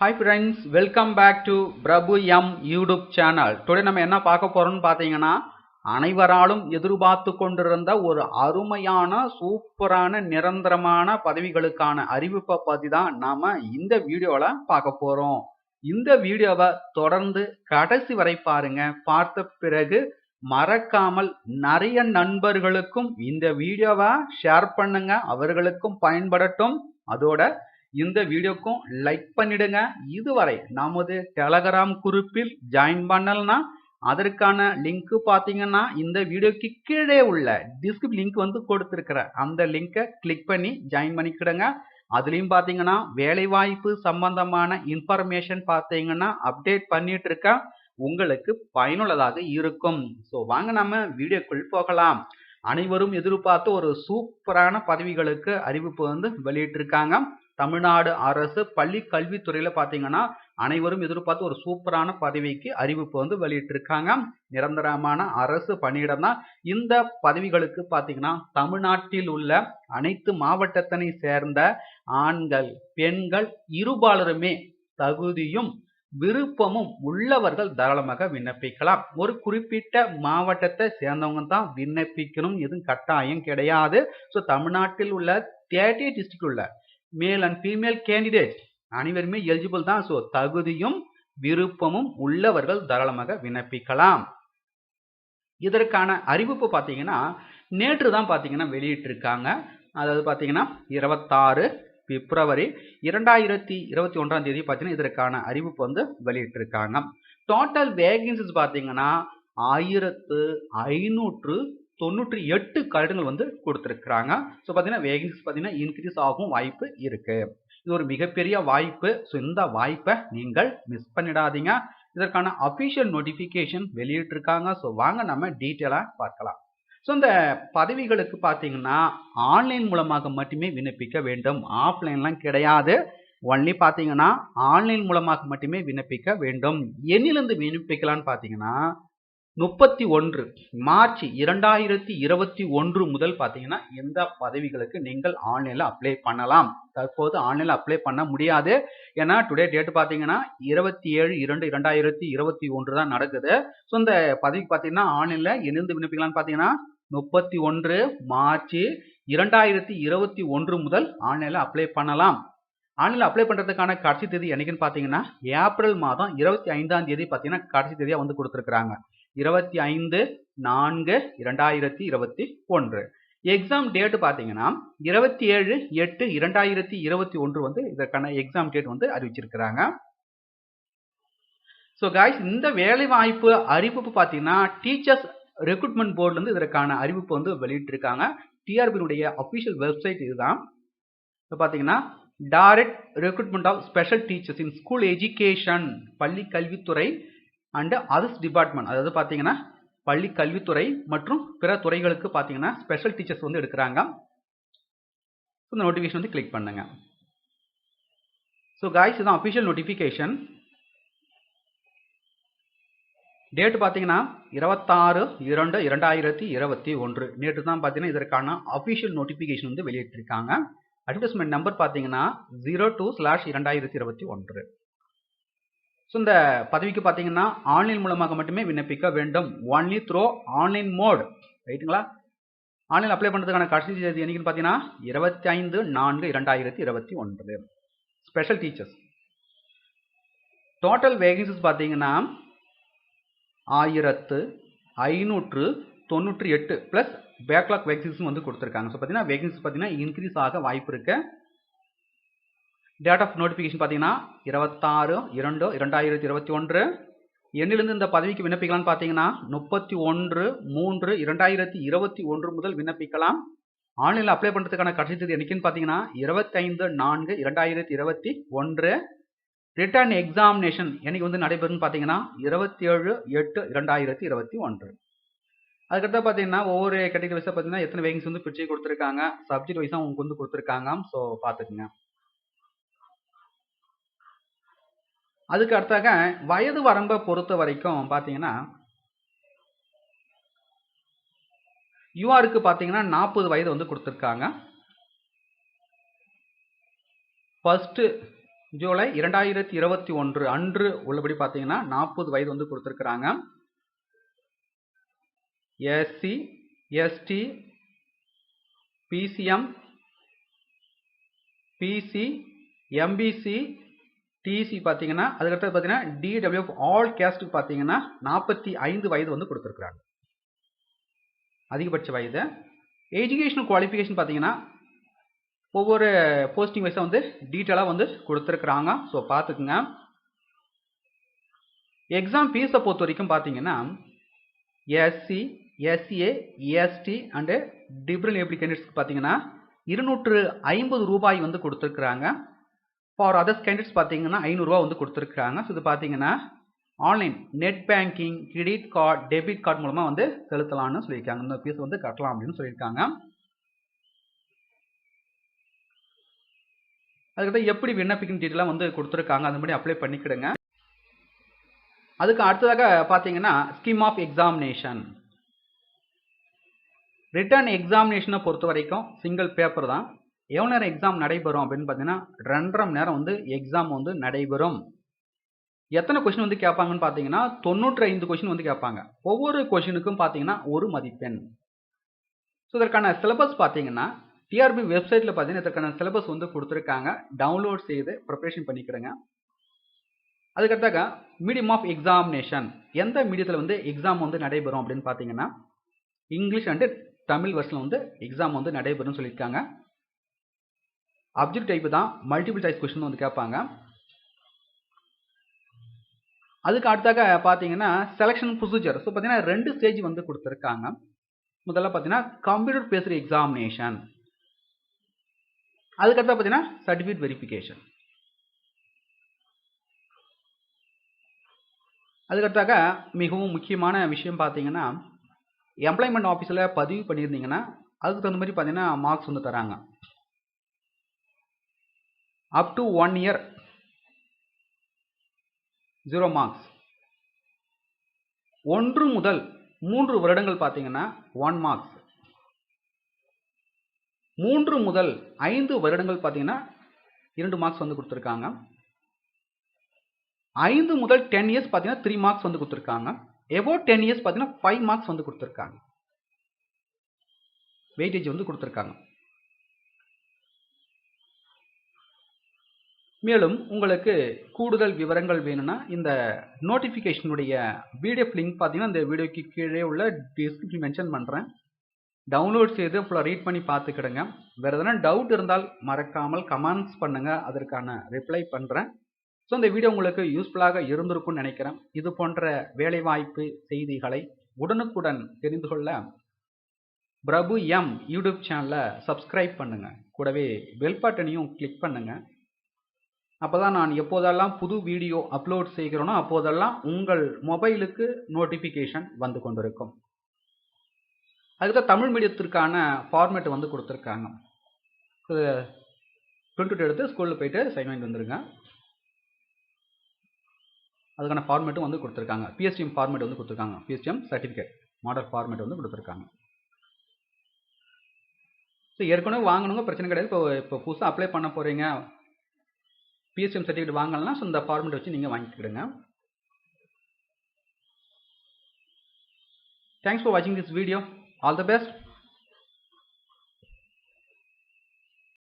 Hi friends welcome back to Prabhu M YouTube channel today நம்ம என்ன பார்க்க போறோம்னு பார்த்தீங்கன்னா அனைவராலும் எதிர்பார்த்து கொண்டிருந்த ஒரு அருமையான சூப்பரான நிரந்தரமான பதவிகளுக்கான அறிவிப்பை பற்றி தான் நாம இந்த வீடியோவில் பார்க்க போறோம். இந்த வீடியோவை தொடர்ந்து கடைசி வரை பாருங்க. பார்த்த பிறகு மறக்காமல் நிறைய நண்பர்களுக்கும் இந்த வீடியோவை ஷேர் பண்ணுங்க. அவர்களுக்கும் பயன்படட்டும். அதோட இந்த வீடியோக்கும் லைக் பண்ணிடுங்க. இதுவரை நமது டெலகிராம் குரூப்பில் ஜாயின் பண்ணலனா அதற்கான லிங்க் பார்த்தீங்கன்னா இந்த வீடியோக்கு கீழே உள்ள டிஸ்கிரிப் லிங்க் வந்து கொடுத்துருக்குறேன் அந்த லிங்கை கிளிக் பண்ணி ஜாயின் பண்ணிக்கிடுங்க. அதுலேயும் பார்த்தீங்கன்னா வேலைவாய்ப்பு சம்பந்தமான இன்ஃபர்மேஷன் பார்த்தீங்கன்னா அப்டேட் பண்ணிட்டு இருக்கேன் உங்களுக்கு பயனுள்ளதாக இருக்கும். ஸோ வாங்க நம்ம வீடியோக்குள் போகலாம். அனைவரும் எதிர்பார்த்து ஒரு சூப்பரான பதவிகளுக்கு அறிவிப்பு வந்து வெளியிட்டிருக்காங்க. தமிழ்நாடு அரசு பள்ளி கல்வித்துறையில் பார்த்தீங்கன்னா அனைவரும் எதிர்பார்த்து ஒரு சூப்பரான பதவிக்கு அறிவிப்பு வந்து வெளியிட்டிருக்காங்க. நிரந்தரமான அரசு பணியிடம் தான். இந்த பதவிகளுக்கு பார்த்தீங்கன்னா தமிழ்நாட்டில் உள்ள அனைத்து மாவட்டத்தினை சேர்ந்த ஆண்கள் பெண்கள் இருபாலருமே தகுதியும் விருப்பமும் உள்ளவர்கள் தாராளமாக விண்ணப்பிக்கலாம். ஒரு குறிப்பிட்ட மாவட்டத்தை சேர்ந்தவங்க தான் விண்ணப்பிக்கணும். எதுவும் கட்டாயம் கிடையாது. ஸோ தமிழ்நாட்டில் உள்ள தேர்ட்டி டிஸ்ட்ரிக்ட் உள்ள மேல் அண்ட் ஃபீமேல் கேண்டிடேட் அனைவருமே எலிஜிபிள் தான். ஸோ தகுதியும் விருப்பமும் உள்ளவர்கள் தாராளமாக விண்ணப்பிக்கலாம். இதற்கான அறிவிப்பு பார்த்தீங்கன்னா நேற்று தான் பார்த்தீங்கன்னா வெளியிட்டிருக்காங்க. அதாவது பார்த்தீங்கன்னா இருபத்தாறு பிப்ரவரி இரண்டாயிரத்தி இருபத்தி ஒன்றாம் தேதி பார்த்தீங்கன்னா இதற்கான அறிவிப்பு வந்து வெளியிட்டிருக்காங்க. டோட்டல் வேகன்சிஸ் பார்த்தீங்கன்னா ஆயிரத்து ஐநூற்று தொண்ணூற்றி எட்டு கருடங்கள் வந்து கொடுத்துருக்குறாங்க. ஸோ பார்த்தீங்கன்னா வேகன்சிஸ் பார்த்தீங்கன்னா இன்க்ரீஸ் ஆகும் வாய்ப்பு இருக்கு. இது ஒரு மிகப்பெரிய வாய்ப்பு. ஸோ இந்த வாய்ப்பை நீங்கள் மிஸ் பண்ணிடாதீங்க. இதற்கான அஃபிஷியல் நோட்டிஃபிகேஷன் வெளியிட்டிருக்காங்க. ஸோ வாங்க நம்ம டீட்டெயிலாக பார்க்கலாம். ஸோ இந்த பதவிகளுக்கு பார்த்தீங்கன்னா ஆன்லைன் மூலமாக மட்டுமே விண்ணப்பிக்க வேண்டும். ஆஃப்லைன்லாம் கிடையாது. ஒன்லி பார்த்தீங்கன்னா ஆன்லைன் மூலமாக மட்டுமே விண்ணப்பிக்க வேண்டும். எண்ணிலிருந்து விண்ணப்பிக்கலான்னு பார்த்தீங்கன்னா முப்பத்தி ஒன்று மார்ச் இரண்டாயிரத்தி இருபத்தி ஒன்று முதல் பார்த்தீங்கன்னா எந்த பதவிகளுக்கு நீங்கள் ஆன்லைனில் அப்ளை பண்ணலாம்? தற்போது ஆன்லைனில் அப்ளை பண்ண முடியாது. ஏன்னா டுடே டேட் பார்த்தீங்கன்னா இருபத்தி ஏழு இரண்டு இரண்டாயிரத்தி இருபத்தி ஒன்று தான் நடக்குது. ஸோ இந்த பதவிக்கு பார்த்தீங்கன்னா ஆன்லைனில் எங்கிருந்து விண்ணப்பிக்கலாம்னு பார்த்தீங்கன்னா முப்பத்தி ஒன்று மார்ச் இரண்டாயிரத்தி இருபத்தி ஒன்று முதல் ஆன்லைனில் அப்ளை பண்ணலாம். ஆன்லைனில் அப்ளை பண்ணுறதுக்கான கடைசி தேதி என்னைக்குன்னு பார்த்தீங்கன்னா ஏப்ரல் மாதம் இருபத்தி ஐந்தாம் தேதி பார்த்தீங்கன்னா கடைசி தேதியாக வந்து கொடுத்துருக்குறாங்க. இருபத்தி ஐந்து நான்கு இரண்டாயிரத்தி இருபத்தி ஒன்று. எக்ஸாம் டேட் பார்த்தீங்கன்னா இருபத்தி ஏழு எட்டு இரண்டாயிரத்தி இருபத்தி ஒன்று வந்து இதற்கான எக்ஸாம் டேட் வந்து அறிவிச்சிருக்கிறாங்க. ஸோ காய்ஸ் இந்த வேலை வாய்ப்பு அறிவிப்பு பார்த்தீங்கன்னா டீச்சர்ஸ் ரெக்ரூட்மெண்ட் போர்ட்லேருந்து இதற்கான அறிவிப்பு வந்து வெளியிட்டிருக்காங்க. டிஆர்பியினுடைய அஃபிஷியல் வெப்சைட் இதுதான். இப்போ பார்த்தீங்கன்னா direct recruitment of special teachers in school education பள்ளி கல்வித்துறை அண்டு அதர்ஸ் டிபார்ட்மெண்ட் அதாவது பார்த்தீங்கன்னா பள்ளி கல்வித்துறை மற்றும் பிற துறைகளுக்கு பார்த்தீங்கன்னா ஸ்பெஷல் டீச்சர்ஸ் வந்து எடுக்கிறாங்க. ஸோ இந்த நோட்டிஃபிகேஷன் வந்து கிளிக் பண்ணுங்க. ஸோ காய்ஸ் இதுதான் அஃபிஷியல் நோட்டிஃபிகேஷன் டேட் பார்த்தீங்கன்னா இருபத்தாறு இரண்டு இரண்டாயிரத்தி இருபத்தி ஒன்று. நேற்று தான் பார்த்தீங்கன்னா இதற்கான அஃபிஷியல் நோட்டிஃபிகேஷன் வந்து வெளியிட்டிருக்காங்க. அட்வர்டைஸ்மெண்ட் நம்பர் பார்த்தீங்கன்னா ஜீரோ டூ ஸ்லாஷ் இரண்டாயிரத்தி இருபத்தி ஒன்று. ஸோ இந்த பதவிக்கு பார்த்தீங்கன்னா ஆன்லைன் மூலமாக மட்டுமே விண்ணப்பிக்க வேண்டும். ஒன்லி த்ரோ ஆன்லைன் மோட் ரைட்டுங்களா ஆன்லைன் அப்ளை பண்ணுறதுக்கான கடைசி தேதி என்னைக்குன்னு பார்த்தீங்கன்னா இருபத்தி ஐந்து நான்கு இரண்டாயிரத்தி இருபத்தி ஒன்பது ஸ்பெஷல் டீச்சர்ஸ் டோட்டல் வேகன்சிஸ் பார்த்தீங்கன்னா ஆயிரத்து ஐநூற்று தொண்ணூற்றி எட்டு ப்ளஸ் பேக்லாக் வேகன்சிஸும் வந்து கொடுத்துருக்காங்க. ஸோ பார்த்தீங்கன்னா வேகன்சிஸ் பார்த்தீங்கன்னா இன்க்ரீஸ் ஆக வாய்ப்பு இருக்குது டேட் ஆஃப் நோட்டிஃபிகேஷன் பார்த்தீங்கன்னா இருபத்தாறு இரண்டு இரண்டாயிரத்தி இருபத்தி ஒன்று. எண்ணிலிருந்து இந்த பதவிக்கு விண்ணப்பிக்கலாம்னு பார்த்தீங்கன்னா முப்பத்தி ஒன்று மூன்று இரண்டாயிரத்தி இருபத்தி ஒன்று முதல் விண்ணப்பிக்கலாம். ஆன்லைனில் அப்ளை பண்ணுறதுக்கான கடைசி தேதி என்னைக்குன்னு பார்த்தீங்கன்னா இருபத்தைந்து நான்கு இரண்டாயிரத்தி இருபத்தி ஒன்று. ரிட்டர்ன் எக்ஸாமினேஷன் என்னைக்கு வந்து நடைபெறும்னு பார்த்தீங்கன்னா இருபத்தி ஏழு எட்டு இரண்டாயிரத்தி இருபத்தி ஒன்று. அதுக்கடுத்து பார்த்தீங்கன்னா ஒவ்வொரு கேட்டகரி வைஸாக பார்த்தீங்கன்னா எத்தனை வேகன்சி வந்து பிரிச்சு கொடுத்துருக்காங்க சப்ஜெக்ட் வைஸாக உங்களுக்கு வந்து கொடுத்துருக்காங்க ஸோ பார்த்துக்குங்க. அதுக்கு அடுத்தாக வயது வரம்பை பொறுத்த வரைக்கும் பார்த்தீங்கன்னா யூஆருக்கு பார்த்தீங்கன்னா நாற்பது வயது வந்து கொடுத்துருக்காங்க. ஃபஸ்ட்டு ஜூலை இரண்டாயிரத்தி இருபத்தி ஒன்று அன்று உள்ளபடி பார்த்தீங்கன்னா நாற்பது வயது வந்து கொடுத்துருக்குறாங்க. SC ST BCM BC MBC DC பார்த்தீங்கன்னா அதுக்கடுத்து பார்த்தீங்கன்னா டிடபிள்யூஎஃப் ஆல் கேஸ்ட்டுக்கு பார்த்தீங்கன்னா நாற்பத்தி ஐந்து வயது வந்து கொடுத்துருக்குறாங்க. அதிகபட்ச வயது. எஜுகேஷனல் குவாலிஃபிகேஷன் பார்த்தீங்கன்னா ஒவ்வொரு போஸ்டிங் வைஸாக வந்து டீட்டெயிலாக வந்து கொடுத்துருக்குறாங்க. ஸோ பார்த்துக்குங்க எக்ஸாம் ஃபீஸை பொறுத்த வரைக்கும் பார்த்தீங்கன்னா SC SCA ST and differently abled பார்த்தீங்கன்னா இருநூற்று ஐம்பது ரூபாய் வந்து கொடுத்துருக்குறாங்க. ஃபார் அதர்ஸ் கேண்டிடேட்ஸ் பார்த்தீங்கன்னா ஐநூறுரூவா வந்து கொடுத்துருக்குறாங்க. ஸோ இது பார்த்தீங்கன்னா online net banking credit card debit card மூலமாக வந்து செலுத்தலாம்னு சொல்லியிருக்காங்க. இந்த ஃபீஸ் வந்து கட்டலாம் அப்படின்னு சொல்லியிருக்காங்க. அதுக்கப்புறம் எப்படி விண்ணப்பிக்கணும் டீட்டெயிலாக வந்து கொடுத்துருக்காங்க. அது மாதிரி அப்ளை பண்ணிக்கிடுங்க. அதுக்கு அடுத்ததாக பார்த்தீங்கன்னா ஸ்கீம் ஆஃப் எக்ஸாமினேஷன் ரிட்டர்ன் எக்ஸாமினேஷனை பொறுத்த வரைக்கும் சிங்கிள் பேப்பர் தான். எவ்வளோ நேரம் எக்ஸாம் நடைபெறும் அப்படின்னு பார்த்தீங்கன்னா ரெண்டரை மணி நேரம் வந்து எக்ஸாம் வந்து நடைபெறும். எத்தனை கொஷின் வந்து கேட்பாங்கன்னு பார்த்தீங்கன்னா தொண்ணூற்றி ஐந்து கொஷின் வந்து கேட்பாங்க. ஒவ்வொரு கொஷினுக்கும் பார்த்தீங்கன்னா ஒரு மதிப்பெண். ஸோ இதற்கான சிலபஸ் பார்த்தீங்கன்னா டிஆர்பி வெப்சைட்டில் பார்த்தீங்கன்னா இதற்கான சிலபஸ் வந்து கொடுத்துருக்காங்க. டவுன்லோட் செய்து ப்ரிப்பரேஷன் பண்ணிக்கிடுங்க. அதுக்கடுத்தாக மீடியம் ஆஃப் எக்ஸாமினேஷன் எந்த மீடியத்தில் வந்து எக்ஸாம் வந்து நடைபெறும் அப்படின்னு பார்த்தீங்கன்னா இங்கிலீஷ் அண்டு தமிழ் வருஷனில் வந்து எக்ஸாம் வந்து நடைபெறும்னு சொல்லியிருக்காங்க. அப்ஜெக்ட் டைப் தான் மல்டிபிள் சாய்ஸ் கொஸ்டின் வந்து கேட்பாங்க. அதுக்கு அடுத்தாக பார்த்தீங்கன்னா செலெக்ஷன் ப்ரொசீஜர் ஸோ பார்த்தீங்கன்னா ரெண்டு ஸ்டேஜ் வந்து கொடுத்துருக்காங்க. முதல்ல பார்த்தீங்கன்னா கம்ப்யூட்டர் பேசுகிற எக்ஸாமினேஷன் அதுக்கடுத்தா பார்த்தீங்கன்னா சர்டிஃபிகேட் வெரிஃபிகேஷன் அதுக்கடுத்தாக மிகவும் முக்கியமான விஷயம் பார்த்தீங்கன்னா எம்ப்ளாய்மெண்ட் ஆஃபீஸில் பதிவு பண்ணியிருந்தீங்கன்னா அதுக்கு தகுந்த மாதிரி பார்த்தீங்கன்னா மார்க்ஸ் வந்து தராங்க. Up to one year zero marks ஒன்று முதல் மூன்று வருடங்கள் பார்த்தீங்கன்னா ஒன் மார்க்ஸ் மூன்று முதல் ஐந்து வருடங்கள் பார்த்தீங்கன்னா இரண்டு மார்க்ஸ் வந்து கொடுத்துருக்காங்க. ஐந்து முதல் டென் இயர்ஸ் பார்த்தீங்கன்னா த்ரீ மார்க்ஸ் வந்து கொடுத்துருக்காங்க. எபோ டென் இயர்ஸ் பார்த்தீங்கன்னா ஃபைவ் மார்க்ஸ் வந்து கொடுத்துருக்காங்க. வெயிட்டேஜ் வந்து கொடுத்துருக்காங்க. மேலும் உங்களுக்கு கூடுதல் விவரங்கள் வேணும்னா இந்த நோட்டிஃபிகேஷனுடைய பிடிஎஃப் லிங்க் பார்த்தீங்கன்னா இந்த வீடியோக்கு கீழே உள்ள டிஸ்கிரிப்ஷன் மென்ஷன் பண்ணுறேன் டவுன்லோட் செய்து ஃபுல்லாக ரீட் பண்ணி பார்த்துக்கிடுங்க வேறு எதனா டவுட் இருந்தால் மறக்காமல் கமெண்ட்ஸ் பண்ணுங்கள் அதற்கான ரிப்ளை பண்ணுறேன் ஸோ இந்த வீடியோ உங்களுக்கு யூஸ்ஃபுல்லாக இருந்திருக்கும்னு நினைக்கிறேன். இது போன்ற வேலைவாய்ப்பு செய்திகளை உடனுக்குடன் தெரிந்து கொள்ள பிரபு எம் யூடியூப் சேனலை சப்ஸ்கிரைப் பண்ணுங்கள் கூடவே பெல் பட்டனையும் கிளிக் பண்ணுங்கள் அப்போ தான் நான் எப்போதெல்லாம் புது வீடியோ அப்லோட் செய்கிறேனோ அப்போதெல்லாம் உங்கள் மொபைலுக்கு நோட்டிஃபிகேஷன் வந்து கொண்டிருக்கும். அதுக்கு தமிழ் மீடியத்திற்கான ஃபார்மேட் வந்து கொடுத்துருக்காங்க. பிரிண்ட் எடுத்து ஸ்கூலில் போயிட்டு சைன் வாங்கிட்டு வந்துருங்க. அதுக்கான ஃபார்மேட்டும் வந்து கொடுத்துருக்காங்க. பிஎஸ்டிஎம் ஃபார்மேட் வந்து கொடுத்துருக்காங்க. பிஎஸ்டிஎம் சர்டிஃபிகேட் மாடல் ஃபார்மேட் வந்து கொடுத்துருக்காங்க. ஸோ ஏற்கனவே வாங்கணுங்க பிரச்சனை கிடையாது. இப்போ இப்போ புதுசாக அப்ளை பண்ண போகிறீங்க பிஎஸ்எம் சர்டிஃபிகேட் வாங்கலாம் ஸோ இந்த ஃபார்மேட் வச்சு நீங்கள் வாங்கிக்கிடுங்க. தேங்க்ஸ் ஃபார் வாட்சிங் this video all the best